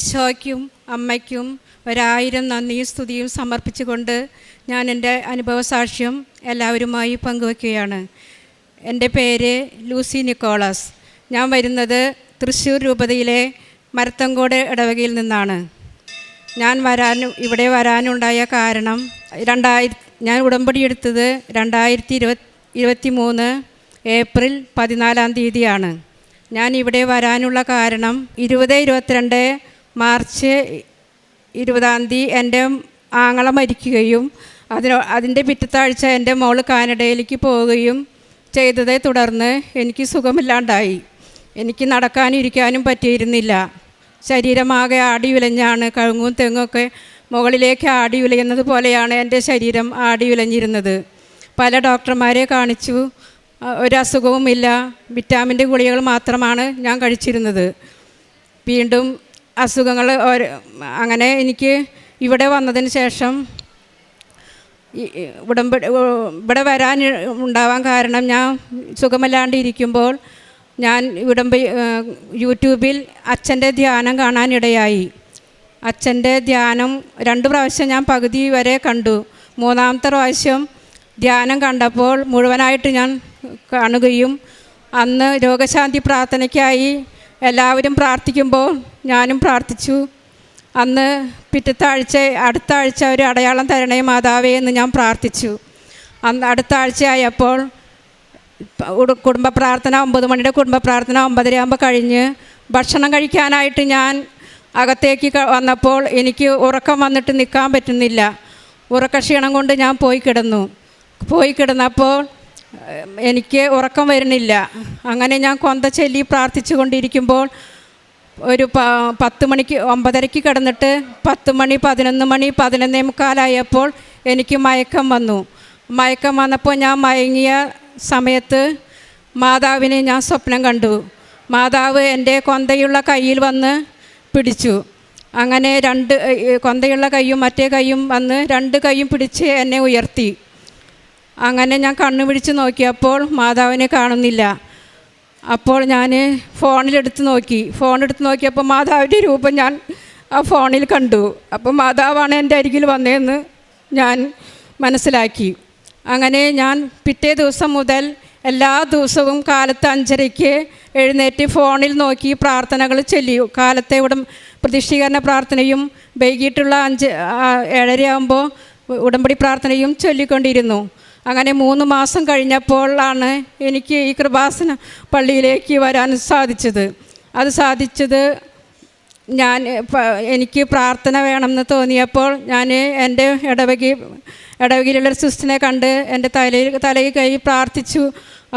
ഈശോയ്ക്കും അമ്മയ്ക്കും ഒരായിരം നന്ദിയും സ്തുതിയും സമർപ്പിച്ചുകൊണ്ട് ഞാൻ എന്റെ അനുഭവസാക്ഷ്യം എല്ലാവരുമായി പങ്കുവയ്ക്കുകയാണ്. എന്റെ പേര് ലൂസി നിക്കോളാസ്. ഞാൻ വരുന്നത് തൃശ്ശൂർ രൂപതയിലെ മരത്തങ്കോട് ഇടവകയിൽ നിന്നാണ്. ഞാൻ വരാൻ ഇവിടെ വരാനുണ്ടായ കാരണം രണ്ടായിരത്തി ഞാൻ ഉടമ്പടി എടുത്തത് രണ്ടായിരത്തി ഇരുപത്തി ഇരുപത്തി മൂന്ന് ഏപ്രിൽ പതിനാലാം തീയതിയാണ്. ഞാൻ ഇവിടെ വരാനുള്ള കാരണം ഇരുപത് ഇരുപത്തിരണ്ട് മാർച്ച് ഇരുപതാം തീയതി എന്റെ ആങ്ങള മരിക്കുകയും അതിന് അതിന്റെ പിറ്റത്താഴ്ച എന്റെ മോൾ കാനഡയിലേക്ക് പോവുകയും ചെയ്തതേ തുടർന്ന് എനിക്ക് സുഖമില്ലാണ്ടായി. എനിക്ക് നടക്കാനും ഇരിക്കാനും പറ്റിയിരുന്നില്ല. ശരീരമാകെ ആടി ഉലഞ്ഞാണ് കഴുങ്ങും തെങ്ങൊക്കെ മുകളിലേക്ക് ആടി ഉലയുന്നത് പോലെയാണ് എന്റെ ശരീരം ആടി ഉലഞ്ഞിരുന്നത്. പല ഡോക്ടർമാരെ കാണിച്ചു. ഒരു അസുഖവുമില്ല. വിറ്റാമിന്റെ ഗുളികകൾ മാത്രമാണ് ഞാൻ കഴിച്ചിരുന്നത്. വീണ്ടും അസുഖങ്ങൾ അങ്ങനെ എനിക്ക് ഇവിടെ വന്നതിന് ശേഷം ഉടമ്പടി ഇവിടെ വരാൻ ഉണ്ടാവാൻ കാരണം ഞാൻ സുഖമല്ലാണ്ട് ഇരിക്കുമ്പോൾ ഞാൻ ഉടമ്പ യൂട്യൂബിൽ അച്ഛന്റെ ധ്യാനം കാണാനിടയായി. അച്ഛന്റെ ധ്യാനം രണ്ട് പ്രാവശ്യം ഞാൻ പകുതി വരെ കണ്ടു. മൂന്നാമത്തെ പ്രാവശ്യം ധ്യാനം കണ്ടപ്പോൾ മുഴുവനായിട്ട് ഞാൻ കാണുകയും അന്ന് രോഗശാന്തി പ്രാർത്ഥനയ്ക്കായി എല്ലാവരും പ്രാർത്ഥിക്കുമ്പോൾ ഞാനും പ്രാർത്ഥിച്ചു. അന്ന് പിറ്റത്തെ ആഴ്ച അടുത്ത ആഴ്ച ഒരു അടയാളം തരണേ മാതാവേ എന്ന് ഞാൻ പ്രാർത്ഥിച്ചു. അന്ന് അടുത്ത ആഴ്ചയായപ്പോൾ കുടുംബ പ്രാർത്ഥന ഒമ്പത് മണിയുടെ കുടുംബ പ്രാർത്ഥന ഒമ്പതര ആകുമ്പോൾ കഴിഞ്ഞ് ഭക്ഷണം കഴിക്കാനായിട്ട് ഞാൻ അകത്തേക്ക് വന്നപ്പോൾ എനിക്ക് ഉറക്കം വന്നിട്ട് നിൽക്കാൻ പറ്റുന്നില്ല. ഉറക്കക്ഷീണം കൊണ്ട് ഞാൻ പോയി കിടന്നു. പോയി കിടന്നപ്പോൾ എനിക്ക് ഉറക്കം വരുന്നില്ല. അങ്ങനെ ഞാൻ കൊന്ത ചൊല്ലി പ്രാർത്ഥിച്ചു കൊണ്ടിരിക്കുമ്പോൾ ഒരു പ പത്ത് മണിക്ക് ഒമ്പതരയ്ക്ക് കിടന്നിട്ട് പത്ത് മണി പതിനൊന്ന് മണി പതിനൊന്നേ മുക്കാലായപ്പോൾ എനിക്ക് മയക്കം വന്നു. മയക്കം വന്നപ്പോൾ ഞാൻ മയങ്ങിയ സമയത്ത് മാതാവിനെ ഞാൻ സ്വപ്നം കണ്ടു. മാതാവ് എന്റെ കൊന്തയുള്ള കയ്യിൽ വന്ന് പിടിച്ചു. അങ്ങനെ രണ്ട് കൊന്തയുള്ള കൈയും മറ്റേ കൈയും വന്ന് രണ്ട് കൈയും പിടിച്ച് എന്നെ ഉയർത്തി. അങ്ങനെ ഞാൻ കണ്ണു പിടിച്ച് നോക്കിയപ്പോൾ മാതാവിനെ കാണുന്നില്ല. അപ്പോൾ ഞാൻ ഫോണിലെടുത്ത് നോക്കി. ഫോണെടുത്ത് നോക്കിയപ്പോൾ മാതാവിന്റെ രൂപം ഞാൻ ആ ഫോണിൽ കണ്ടു. അപ്പോൾ മാതാവാണ് എന്റെ അരികിൽ വന്നതെന്ന് ഞാൻ മനസ്സിലാക്കി. അങ്ങനെ ഞാൻ പിറ്റേ ദിവസം മുതൽ എല്ലാ ദിവസവും കാലത്ത് അഞ്ചരയ്ക്ക് എഴുന്നേറ്റ് ഫോണിൽ നോക്കി പ്രാർത്ഥനകൾ ചൊല്ലിയു. കാലത്തെ ഉടം പ്രതിഷ്ഠീകരണ പ്രാർത്ഥനയും വൈകിട്ടുള്ള അഞ്ച് ഏഴരയാകുമ്പോൾ ഉടമ്പടി പ്രാർത്ഥനയും ചൊല്ലിക്കൊണ്ടിരുന്നു. അങ്ങനെ മൂന്ന് മാസം കഴിഞ്ഞപ്പോഴാണ് എനിക്ക് ഈ കൃപാസന പള്ളിയിലേക്ക് വരാൻ സാധിച്ചത്. അത് സാധിച്ചത് ഞാൻ എനിക്ക് പ്രാർത്ഥന വേണമെന്ന് തോന്നിയപ്പോൾ ഞാൻ എന്റെ ഇടവകി ഇടവകിയിലുള്ള സിസ്റ്ററിനെ കണ്ട് എന്റെ തലയിൽ തലയിൽ കൈ പ്രാർത്ഥിച്ചു.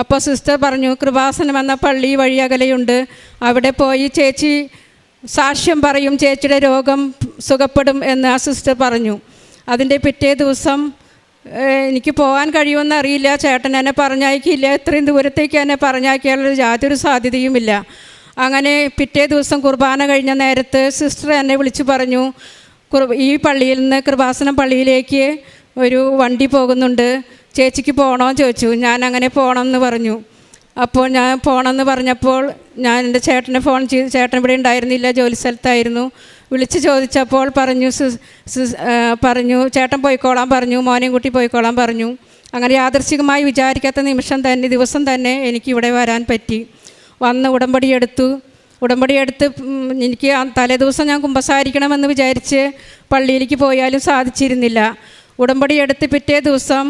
അപ്പോൾ സിസ്റ്റർ പറഞ്ഞു കൃപാസനം എന്ന പള്ളി വഴി അകലെയുണ്ട്. അവിടെ പോയി ചേച്ചി സാക്ഷ്യം പറയും ചേച്ചിയുടെ രോഗം സുഖപ്പെടും എന്ന് ആ സിസ്റ്റർ പറഞ്ഞു. അതിന്റെ പിറ്റേ ദിവസം എനിക്ക് പോകാൻ കഴിയുമെന്ന് അറിയില്ല. ചേട്ടൻ എന്നെ പറഞ്ഞയക്കില്ല. ഇത്രയും ദൂരത്തേക്ക് എന്നെ പറഞ്ഞയക്കാനുള്ള യാതൊരു സാധ്യതയുമില്ല. അങ്ങനെ പിറ്റേ ദിവസം കുർബാന കഴിഞ്ഞ നേരത്ത് സിസ്റ്റർ എന്നെ വിളിച്ചു പറഞ്ഞു ഈ പള്ളിയിൽ നിന്ന് കൃപാസനം പള്ളിയിലേക്ക് ഒരു വണ്ടി പോകുന്നുണ്ട്. ചേച്ചിക്ക് പോകണമെന്ന് ചോദിച്ചു. ഞാൻ അങ്ങനെ പോകണമെന്ന് പറഞ്ഞു. അപ്പോൾ ഞാൻ പോകണമെന്ന് പറഞ്ഞപ്പോൾ ഞാൻ എന്റെ ചേട്ടനെ ഫോൺ ചെയ്ത് ചേട്ടൻ ഇവിടെ ഉണ്ടായിരുന്നില്ല ജോലി സ്ഥലത്തായിരുന്നു. വിളിച്ച് ചോദിച്ചപ്പോൾ പറഞ്ഞു പറഞ്ഞു ചേട്ടൻ പോയിക്കോളാൻ പറഞ്ഞു മോനെയും കുട്ടി പോയിക്കോളാൻ പറഞ്ഞു. അങ്ങനെ യാദർശികമായി വിചാരിക്കാത്ത നിമിഷം തന്നെ ദിവസം തന്നെ എനിക്ക് ഇവിടെ വരാൻ പറ്റി. വന്ന് ഉടമ്പടി എടുത്തു. ഉടമ്പടി എടുത്ത് എനിക്ക് തലേദിവസം ഞാൻ കുമ്പസാരിക്കണമെന്ന് വിചാരിച്ച് പള്ളിയിലേക്ക് പോയാലും സാധിച്ചിരുന്നില്ല. ഉടമ്പടി എടുത്ത് പിറ്റേ ദിവസം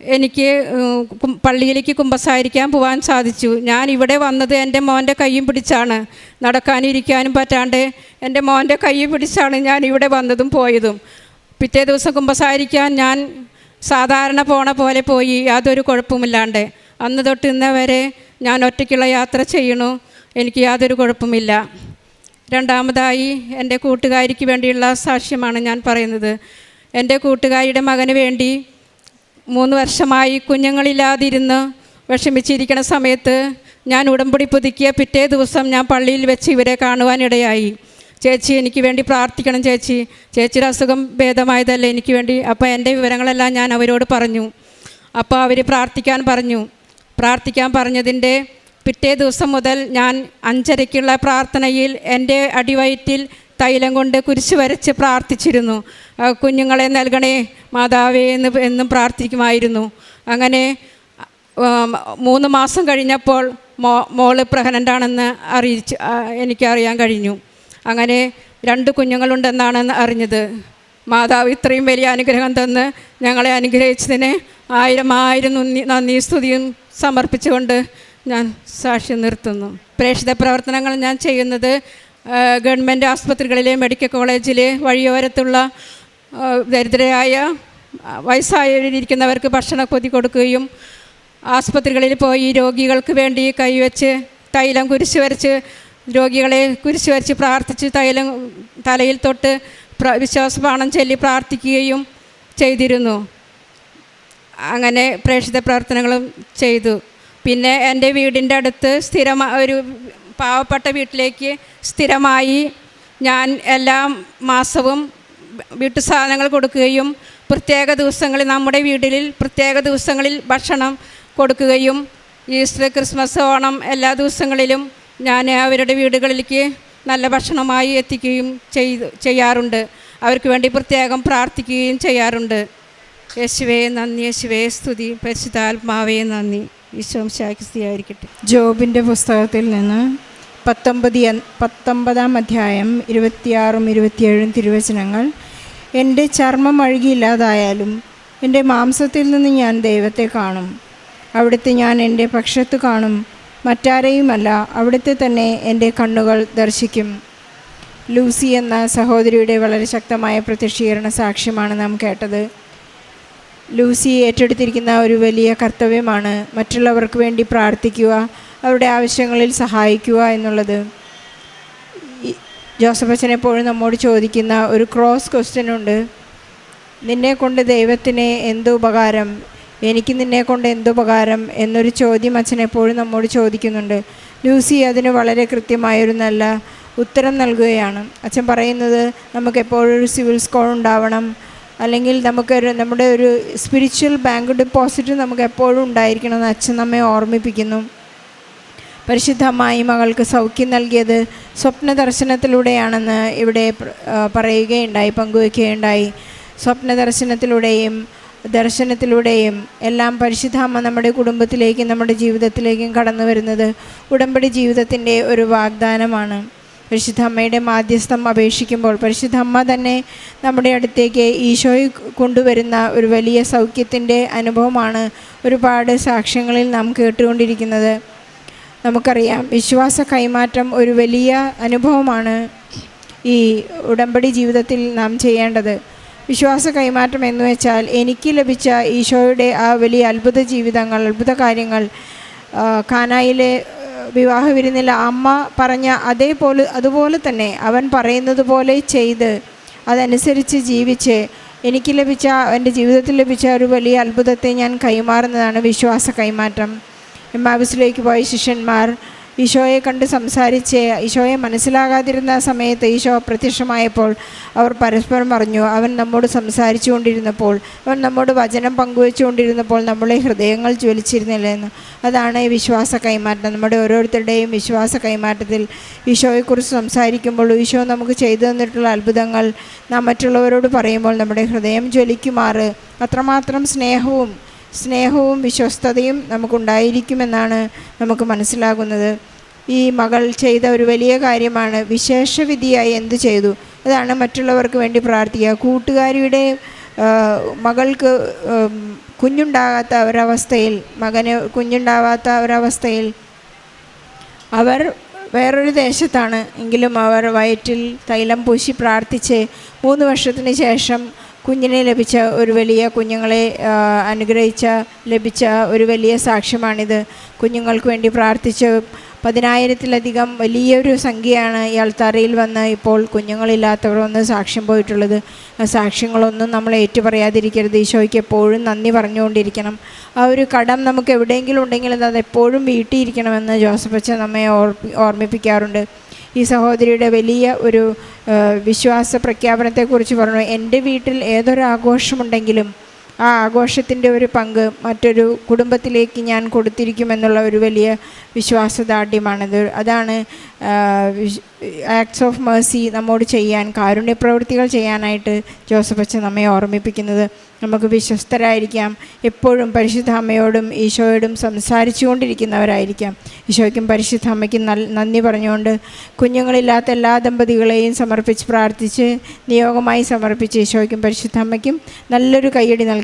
എനിക്ക് പള്ളിയിലേക്ക് കുമ്പസാരിക്കാൻ പോകാൻ സാധിച്ചു. ഞാൻ ഇവിടെ വന്നത് എന്റെ മോന്റെ കൈയും പിടിച്ചാണ്. നടക്കാനിരിക്കാനും പറ്റാണ്ട് എന്റെ മോന്റെ കൈയും പിടിച്ചാണ് ഞാൻ ഇവിടെ വന്നതും പോയതും. പിറ്റേ ദിവസം കുമ്പസാരിക്കാൻ ഞാൻ സാധാരണ പോണ പോലെ പോയി യാതൊരു കുഴപ്പമില്ലാണ്ട്. അന്ന് തൊട്ട് ഇന്ന വരെ ഞാൻ ഒറ്റയ്ക്കുള്ള യാത്ര ചെയ്യണു എനിക്ക് യാതൊരു കുഴപ്പമില്ല. രണ്ടാമതായി എന്റെ കൂട്ടുകാരിക്ക് വേണ്ടിയുള്ള സാക്ഷ്യമാണ് ഞാൻ പറയുന്നത്. എന്റെ കൂട്ടുകാരിയുടെ മകന് വേണ്ടി മൂന്ന് വർഷമായി കുഞ്ഞുങ്ങളില്ലാതിരുന്ന് വിഷമിച്ചിരിക്കുന്ന സമയത്ത് ഞാൻ ഉടമ്പടി പുതുക്കിയ പിറ്റേ ദിവസം ഞാൻ പള്ളിയിൽ വെച്ച് ഇവരെ കാണുവാനിടയായി. ചേച്ചി എനിക്ക് വേണ്ടി പ്രാർത്ഥിക്കണം ചേച്ചി. ചേച്ചിയുടെ അസുഖം ഭേദമായതല്ലേ എനിക്ക് വേണ്ടി? അപ്പോൾ എന്റെ വിവരങ്ങളെല്ലാം ഞാൻ അവരോട് പറഞ്ഞു. അപ്പോൾ അവർ പ്രാർത്ഥിക്കാൻ പറഞ്ഞു. പ്രാർത്ഥിക്കാൻ പറഞ്ഞതിന്റെ പിറ്റേ ദിവസം മുതൽ ഞാൻ അഞ്ചരയ്ക്കുള്ള പ്രാർത്ഥനയിൽ എന്റെ അടിവയറ്റിൽ തൈലം കൊണ്ട് കുരിശ് വരച്ച് പ്രാർത്ഥിച്ചിരുന്നു. കുഞ്ഞുങ്ങളെ നൽകണേ മാതാവേ എന്ന് എന്നും പ്രാർത്ഥിക്കുമായിരുന്നു. അങ്ങനെ മൂന്ന് മാസം കഴിഞ്ഞപ്പോൾ മോ മോൾ പ്രഹനന്റാണെന്ന് അറിയിച്ച് എനിക്കറിയാൻ കഴിഞ്ഞു. അങ്ങനെ രണ്ട് കുഞ്ഞുങ്ങളുണ്ടെന്നാണ് അറിഞ്ഞത്. മാതാവ് ഇത്രയും വലിയ അനുഗ്രഹം തന്ന് ഞങ്ങളെ അനുഗ്രഹിച്ചതിന് ആയിരം ആയിരം നന്ദി നന്ദി സ്തുതിയും സമർപ്പിച്ചുകൊണ്ട് ഞാൻ സാക്ഷി നിർത്തുന്നു. പ്രേക്ഷിത പ്രവർത്തനങ്ങൾ ഞാൻ ചെയ്യുന്നത് ഗവൺമെന്റ് ആസ്പത്രികളിലെ മെഡിക്കൽ കോളേജിലെ വഴിയോരത്തുള്ള ദരിദ്രയായ വയസ്സായിരിക്കുന്നവർക്ക് ഭക്ഷണ പൊതി കൊടുക്കുകയും ആസ്പത്രികളിൽ പോയി രോഗികൾക്ക് വേണ്ടി കൈവച്ച് തൈലം കുരിശ് വരച്ച് രോഗികളെ കുരിശ് വരച്ച് പ്രാർത്ഥിച്ച് തൈലം തലയിൽ തൊട്ട് വിശ്വാസപാണം ചൊല്ലി പ്രാർത്ഥിക്കുകയും ചെയ്തിരുന്നു. അങ്ങനെ പ്രേക്ഷിത പ്രവർത്തനങ്ങളും ചെയ്തു. പിന്നെ എന്റെ വീടിന്റെ അടുത്ത് സ്ഥിരമായ ഒരു പാവപ്പെട്ട വീട്ടിലേക്ക് സ്ഥിരമായി ഞാൻ എല്ലാ മാസവും വീട്ടു സാധനങ്ങൾ കൊടുക്കുകയും പ്രത്യേക ദിവസങ്ങളിൽ നമ്മുടെ വീട്ടിൽ പ്രത്യേക ദിവസങ്ങളിൽ ഭക്ഷണം കൊടുക്കുകയും ഈസ്റ്റർ ക്രിസ്മസ് ഓണം എല്ലാ ദിവസങ്ങളിലും ഞാൻ അവരുടെ വീടുകളിലേക്ക് നല്ല ഭക്ഷണമായി എത്തിക്കുകയും ചെയ്തു ചെയ്യാറുണ്ട്. അവർക്ക് വേണ്ടി പ്രത്യേകം പ്രാർത്ഥിക്കുകയും ചെയ്യാറുണ്ട്. യേശുവേ നന്ദി. യേശുവേ സ്തുതി. പരിശുദ്ധാത്മാവേ നന്ദി. ഈശോം ശാക്തിയായിരിക്കട്ടെ ജോബിന്റെ പുസ്തകത്തിൽ നിന്ന് പത്തൊമ്പത് പത്തൊമ്പതാം അധ്യായം ഇരുപത്തിയാറും ഇരുപത്തിയേഴും തിരുവചനങ്ങൾ എന്റെ ചർമ്മം അഴുകിയില്ലാതായാലും എന്റെ മാംസത്തിൽ നിന്ന് ഞാൻ ദൈവത്തെ കാണും. അവിടുത്തെ ഞാൻ എന്റെ പക്ഷത്ത് കാണും. മറ്റാരെയുമല്ല അവിടുത്തെ തന്നെ എന്റെ കണ്ണുകൾ ദർശിക്കും. ലൂസി എന്ന സഹോദരിയുടെ വളരെ ശക്തമായ പ്രത്യക്ഷീകരണ സാക്ഷ്യമാണ് നാം കേട്ടത്. ലൂസി ഏറ്റെടുത്തിരിക്കുന്ന ഒരു വലിയ കർത്തവ്യമാണ് മറ്റുള്ളവർക്ക് വേണ്ടി പ്രാർത്ഥിക്കുക അവരുടെ ആവശ്യങ്ങളിൽ സഹായിക്കുക എന്നുള്ളത്. ജോസഫ് അച്ഛൻ എപ്പോഴും നമ്മോട് ചോദിക്കുന്ന ഒരു ക്രോസ് ക്വസ്റ്റ്യൻ ഉണ്ട്. നിന്നെ കൊണ്ട് ദൈവത്തിന് എന്ത് ഉപകാരം? എനിക്ക് നിന്നെ കൊണ്ട് എന്ത് ഉപകാരം? എന്നൊരു ചോദ്യം അച്ഛൻ എപ്പോഴും നമ്മോട് ചോദിക്കുന്നുണ്ട്. ലൂസി അതിന് വളരെ കൃത്യമായൊരു നല്ല ഉത്തരം നൽകുകയാണ്. അച്ഛൻ പറയുന്നത് നമുക്കെപ്പോഴൊരു സിവിൽ സ്കോർ ഉണ്ടാവണം. അല്ലെങ്കിൽ നമുക്കൊരു നമ്മുടെ ഒരു സ്പിരിച്വൽ ബാങ്ക് ഡെപ്പോസിറ്റ് നമുക്ക് എപ്പോഴും ഉണ്ടായിരിക്കണം എന്ന് അച്ഛൻ നമ്മെ ഓർമ്മിപ്പിക്കുന്നു. പരിശുദ്ധമായി മകൾക്ക് സൗഖ്യം നൽകിയത് സ്വപ്ന ദർശനത്തിലൂടെയാണെന്ന് ഇവിടെ പറയുകയുണ്ടായി പങ്കുവയ്ക്കുകയുണ്ടായി സ്വപ്ന ദർശനത്തിലൂടെയും ദർശനത്തിലൂടെയും എല്ലാം പരിശുദ്ധാമ്മ നമ്മുടെ കുടുംബത്തിലേക്കും നമ്മുടെ ജീവിതത്തിലേക്കും കടന്നു വരുന്നത് ഉടമ്പടി ജീവിതത്തിന്റെ ഒരു വാഗ്ദാനമാണ്. പരിശുദ്ധ അമ്മയുടെ മാധ്യസ്ഥം അപേക്ഷിക്കുമ്പോൾ പരിശുദ്ധ അമ്മ തന്നെ നമ്മുടെ അടുത്തേക്ക് ഈശോയെ കൊണ്ടുവരുന്ന ഒരു വലിയ സൗഖ്യത്തിന്റെ അനുഭവമാണ് ഒരുപാട് സാക്ഷ്യങ്ങളിൽ നാം കേട്ടുകൊണ്ടിരിക്കുന്നത്. നമുക്കറിയാം വിശ്വാസ കൈമാറ്റം ഒരു വലിയ അനുഭവമാണ് ഈ ഉടമ്പടി ജീവിതത്തിൽ നാം ചെയ്യേണ്ടത്. വിശ്വാസ കൈമാറ്റം എന്ന് വെച്ചാൽ എനിക്ക് ലഭിച്ച ഈശോയുടെ ആ വലിയ അത്ഭുത ജീവിതങ്ങൾ അത്ഭുത കാര്യങ്ങൾ കാനായിലെ വിവാഹ വിരുന്നിൽ അമ്മ പറഞ്ഞ അതേപോലെ അതുപോലെ തന്നെ അവൻ പറയുന്നത് പോലെ ചെയ്ത് അതനുസരിച്ച് ജീവിച്ച് എനിക്ക് ലഭിച്ച എന്റെ ജീവിതത്തിൽ ലഭിച്ച ഒരു വലിയ അത്ഭുതത്തെ ഞാൻ കൈമാറുന്നതാണ് വിശ്വാസ കൈമാറ്റം. എമ്മാബിസിലേക്ക് പോയ ശിഷ്യന്മാർ ഈശോയെ കണ്ട് സംസാരിച്ച് ഈശോയെ മനസ്സിലാകാതിരുന്ന സമയത്ത് ഈശോ പ്രത്യക്ഷമായപ്പോൾ അവർ പരസ്പരം പറഞ്ഞു അവൻ നമ്മോട് സംസാരിച്ചു കൊണ്ടിരുന്നപ്പോൾ അവൻ നമ്മോട് വചനം പങ്കുവെച്ചുകൊണ്ടിരുന്നപ്പോൾ നമ്മളെ ഹൃദയങ്ങൾ ജ്വലിച്ചിരുന്നില്ലെന്ന് അതാണ് ഈ വിശ്വാസ കൈമാറ്റം. നമ്മുടെ ഓരോരുത്തരുടെയും വിശ്വാസ കൈമാറ്റത്തിൽ ഈശോയെക്കുറിച്ച് സംസാരിക്കുമ്പോൾ ഈശോ നമുക്ക് ചെയ്തു തന്നിട്ടുള്ള അത്ഭുതങ്ങൾ നാം മറ്റുള്ളവരോട് പറയുമ്പോൾ നമ്മുടെ ഹൃദയം ജ്വലിക്കുമാറ്. അത്രമാത്രം സ്നേഹവും സ്നേഹവും വിശ്വസ്തതയും നമുക്കുണ്ടായിരിക്കുമെന്നാണ് നമുക്ക് മനസ്സിലാകുന്നത്. ഈ മകൾ ചെയ്ത ഒരു വലിയ കാര്യമാണ് വിശേഷവിധിയായി എന്ത് ചെയ്തു. അതാണ് മറ്റുള്ളവർക്ക് വേണ്ടി പ്രാർത്ഥിക്കുക. കൂട്ടുകാരിയുടെ മകൾക്ക് കുഞ്ഞുണ്ടാകാത്ത ഒരവസ്ഥയിൽ മകന് കുഞ്ഞുണ്ടാവാത്ത ഒരവസ്ഥയിൽ അവർ വേറൊരു ദേശത്താണ്. എങ്കിലും അവർ വയറ്റിൽ തൈലം പൂശി പ്രാർത്ഥിച്ച് മൂന്ന് വർഷത്തിന് ശേഷം കുഞ്ഞിനെ ലഭിച്ച ഒരു വലിയ കുഞ്ഞുങ്ങളെ അനുഗ്രഹിച്ച ലഭിച്ച ഒരു വലിയ സാക്ഷ്യമാണിത്. കുഞ്ഞുങ്ങൾക്ക് വേണ്ടി പ്രാർത്ഥിച്ച് പതിനായിരത്തിലധികം വലിയൊരു സംഖ്യയാണ് ഈ അൾത്താരയിൽ വന്ന് ഇപ്പോൾ കുഞ്ഞുങ്ങളില്ലാത്തവരൊന്ന് സാക്ഷ്യം പോയിട്ടുള്ളത്. സാക്ഷ്യങ്ങളൊന്നും നമ്മൾ ഏറ്റുപറയാതിരിക്കരുത്. ഈശോയ്ക്ക് എപ്പോഴും നന്ദി പറഞ്ഞുകൊണ്ടിരിക്കണം. ആ ഒരു കടം നമുക്ക് എവിടെയെങ്കിലും ഉണ്ടെങ്കിൽ അത് എപ്പോഴും വീട്ടിയിരിക്കണമെന്ന് ജോസഫ് അച്ഛൻ നമ്മെ ഓർപ്പി ഓർമ്മിപ്പിക്കാറുണ്ട്. ഈ സഹോദരിയുടെ വലിയ ഒരു വിശ്വാസ പ്രഖ്യാപനത്തെക്കുറിച്ച് പറഞ്ഞു. എന്റെ വീട്ടിൽ ഏതൊരു ആഘോഷമുണ്ടെങ്കിലും ആ ആഘോഷത്തിന്റെ ഒരു പങ്ക് മറ്റൊരു കുടുംബത്തിലേക്ക് ഞാൻ കൊടുത്തിരിക്കുമെന്നുള്ള ഒരു വലിയ വിശ്വാസദാർഢ്യമാണത്. അതാണ് ആക്ട്സ് ഓഫ് മേഴ്സി നമ്മോട് ചെയ്യാൻ കാരുണ്യപ്രവൃത്തികൾ ചെയ്യാനായിട്ട് ജോസഫ് അച്ഛൻ നമ്മെ ഓർമ്മിപ്പിക്കുന്നത്. നമുക്ക് വിശ്വസ്തരായിരിക്കാം. എപ്പോഴും പരിശുദ്ധ അമ്മയോടും ഈശോയോടും സംസാരിച്ചു കൊണ്ടിരിക്കുന്നവരായിരിക്കാം ഈശോയ്ക്കും പരിശുദ്ധ അമ്മയ്ക്കും നന്ദി പറഞ്ഞുകൊണ്ട് കുഞ്ഞുങ്ങളില്ലാത്ത എല്ലാ ദമ്പതികളെയും സമർപ്പിച്ച് പ്രാർത്ഥിച്ച് നിയോഗമായി സമർപ്പിച്ച് ഈശോയ്ക്കും പരിശുദ്ധ അമ്മയ്ക്കും നല്ലൊരു കൈയടി നൽകി